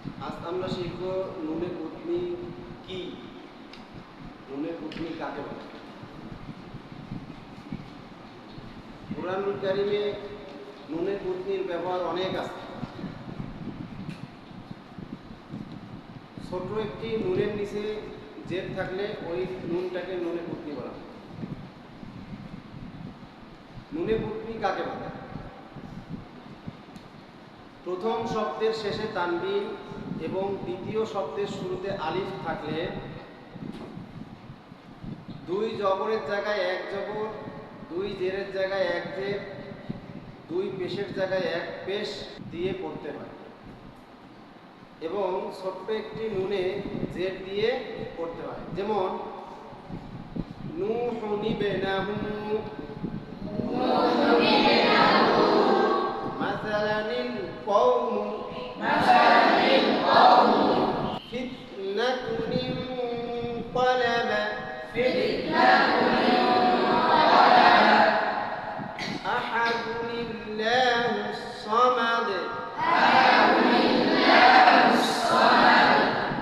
আজ আমরা শিখব নুনে কুটনি কি? নুনে কুটনি কাকে বলে? কোরআনুল কারিমে নুনে কুটনির ব্যবহার অনেক আছে। ছোট একটি নুনের নিচে জেদ থাকলে ওই নুনটাকে নুনে কুটনি বলা। নুনে কুটনি কাকে বলে? প্রথম শব্দের শেষে তানবিন এবং দ্বিতীয় শব্দের শুরুতে আলিফ থাকলে দুই জবরের জায়গায় এক জবর, দুই জেরের জায়গায় এক জের, দুই পেশের জায়গায় এক পেশ দিয়ে পড়তে হয়। এবং ছোট্ট একটি নুনে জের দিয়ে পড়তে হয়। যেমন নু নিবে নাহু قوم مثل القوم فتنة انقلب فتنة انقلب أحد الله